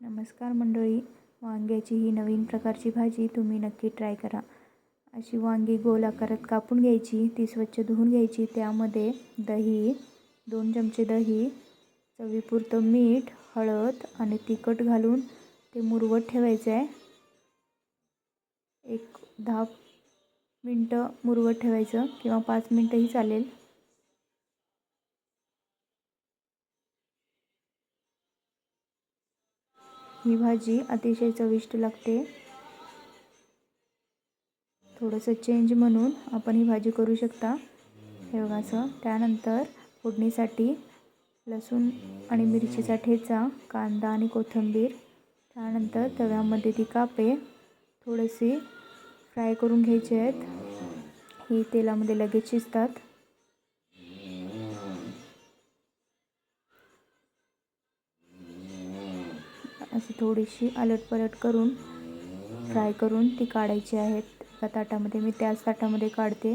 नमस्कार मंडळी वांग्याची ही नवीन प्रकारची भाजी तुम्ही नक्की ट्राय करा. अशी वांगी गोल आकारात कापून घ्यायची ती स्वच्छ धुवून घ्यायची. त्यामध्ये दही दोन चमचे दही चवीपुरतं मीठ हळद आणि तिखट घालून ते मुरवत ठेवायचं आहे. एक दहा मिनटं मुरवत ठेवायचं किंवा पाच मिनटंही चालेल. ही भाजी अतिशय चविष्ट लागते. थोडंसं चेंज म्हणून आपण ही भाजी करू शकता. हे बघा असं. त्यानंतर फोडणीसाठी लसूण आणि मिरचीचा ठेचा कांदा आणि कोथिंबीर. त्यानंतर तव्यामध्ये ती कापे. थोडेसे फ्राय करून घ्यायचे आहेत. ही तेलामध्ये लगेच शिजतात. अशी थोडीशी अलटपलट करून फ्राय करून ती काढायची आहेत एका ताटामध्ये मी त्याच ताटामध्ये काढते.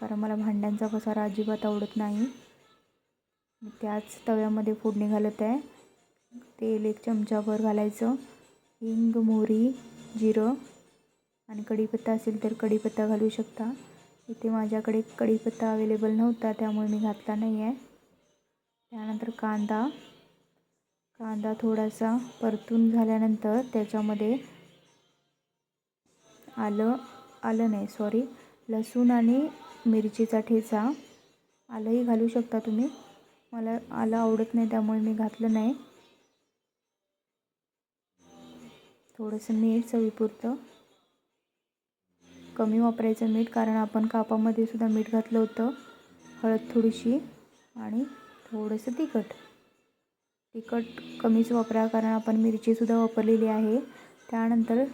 कारण मला भांड्यांचा पसारा अजिबात आवडत नाही. मी त्याच तव्यामध्ये फोडणी घालत आहे. तेल एक चमचाभर घालायचं. हिंग मोहरी जिरं आणि कढीपत्ता असेल तर कढीपत्ता घालू शकता. इथे माझ्याकडे कढीपत्ता अवेलेबल नव्हता त्यामुळे मी घातला नाही आहे त्यानंतर कांदा. कांदा थोडासा परतून झाल्यानंतर त्याच्यामध्ये आलं आलं नाही सॉरी लसूण आणि मिरचीचा ठेचा. आलंही घालू शकता तुम्ही. मला आलं आवडत नाही त्यामुळे मी घातलं नाही. थोडंसं मीठ चवीपुरतं. कमी वापरायचं मीठ कारण आपण कापामध्ये सुद्धा मीठ घातलं होतं. हळद थोडीशी आणि थोडंसं तिखट. तिखट कमीच वापरा कारण आपण मिरचीसुद्धा वापरलेली आहे. त्यानंतर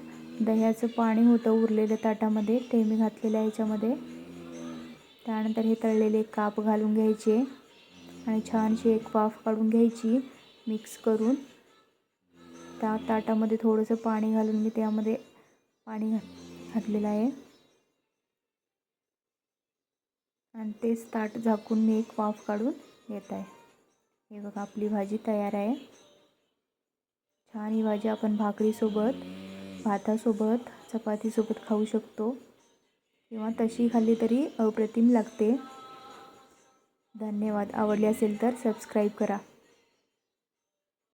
दह्याचं पाणी होतं उरलेलं ताटामध्ये ते मी घातलेलं आहे याच्यामध्ये. त्यानंतर हे तळलेले काप घालून घ्यायचे आणि छानशी एक वाफ काढून घ्यायची मिक्स करून. त्या ताटामध्ये थोडंसं पाणी घालून मी त्यामध्ये पाणी घातलेलं आहे. आणि तेच ताट झाकून मी एक वाफ काढून घेत आहे. हे बघा आपली भाजी तयार आहे. छान ही भाजी आपण भाकरीसोबत भातासोबत चपातीसोबत खाऊ शकतो. किंवा तशी खाल्ली तरी अप्रतिम लागते. धन्यवाद. आवडली असेल तर सबस्क्राईब करा.